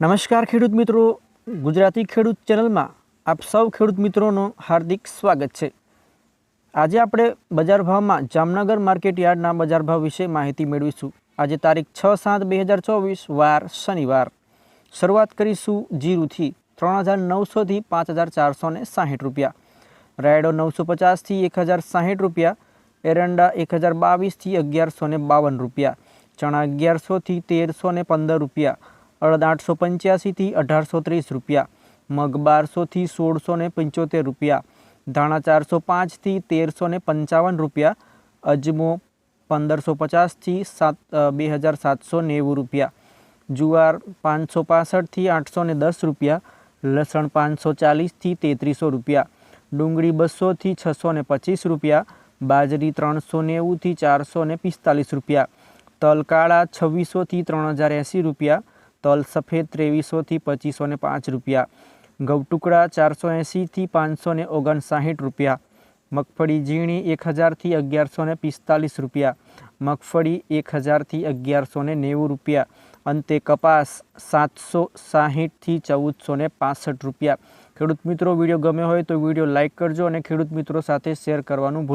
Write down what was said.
નમસ્કાર ખેડૂત મિત્રો. ગુજરાતી ખેડૂત ચેનલમાં આપ સૌ ખેડૂત મિત્રોનું હાર્દિક સ્વાગત છે. આજે આપણે બજાર ભાવમાં જામનગર માર્કેટ યાર્ડના બજાર ભાવ વિશે માહિતી મેળવીશું. આજે તારીખ છ સાત બે હજાર ચોવીસ, વાર શનિવાર. શરૂઆત કરીશું જીરુથી ત્રણ હજાર નવસોથી પાંચ હજાર ચારસો ને સાહીઠ રૂપિયા. રાયડો નવસો પચાસથી એક હજાર સાહીઠ રૂપિયા. એરંડા એક હજાર બાવીસથી અગિયારસો ને બાવન રૂપિયા. ચણા અગિયારસોથી તેરસો ને પંદર રૂપિયા. આઠસો પંચ્યાસીથી અઢારસો ત્રીસ રૂપિયા. મગ બારસોથી સોળસો ને પંચોતેર રૂપિયા. ધાણા ચારસો પાંચથી તેરસો ને પંચાવન રૂપિયા. અજમો પંદરસો પચાસથી સાત અ, બે હજાર સાતસો નેવું રૂપિયા. જુવાર પાંચસો પાસઠથી આઠસો ને દસ રૂપિયા. લસણ પાંચસો ચાલીસથી તેત્રીસો રૂપિયા. ડુંગળી બસોથી છસો ને પચીસ રૂપિયા. બાજરી ત્રણસો નેવુંથી ચારસો ને પિસ્તાલીસ રૂપિયા. તલ કાળા છવ્વીસોથી ત્રણ હજાર એંસી રૂપિયા. તલ સફેદ ત્રેવીસોથી પચીસો ને પાંચ રૂપિયા. ઘઉં ચારસો એંસીથી પાંચસો ને ઓગણસાઠ રૂપિયા. મગફળી ઝીણી એક હજારથી અગિયારસો ને પિસ્તાલીસ રૂપિયા. મગફળી એક હજારથી અગિયારસો ને નેવું રૂપિયા. અંતે કપાસ સાતસો સાહીઠથી ચૌદસો ને પાસઠ રૂપિયા. ખેડૂત મિત્રો, વીડિયો ગમ્યો હોય તો વીડિયો લાઇક કરજો અને ખેડૂત મિત્રો સાથે શેર કરવાનું ભૂલ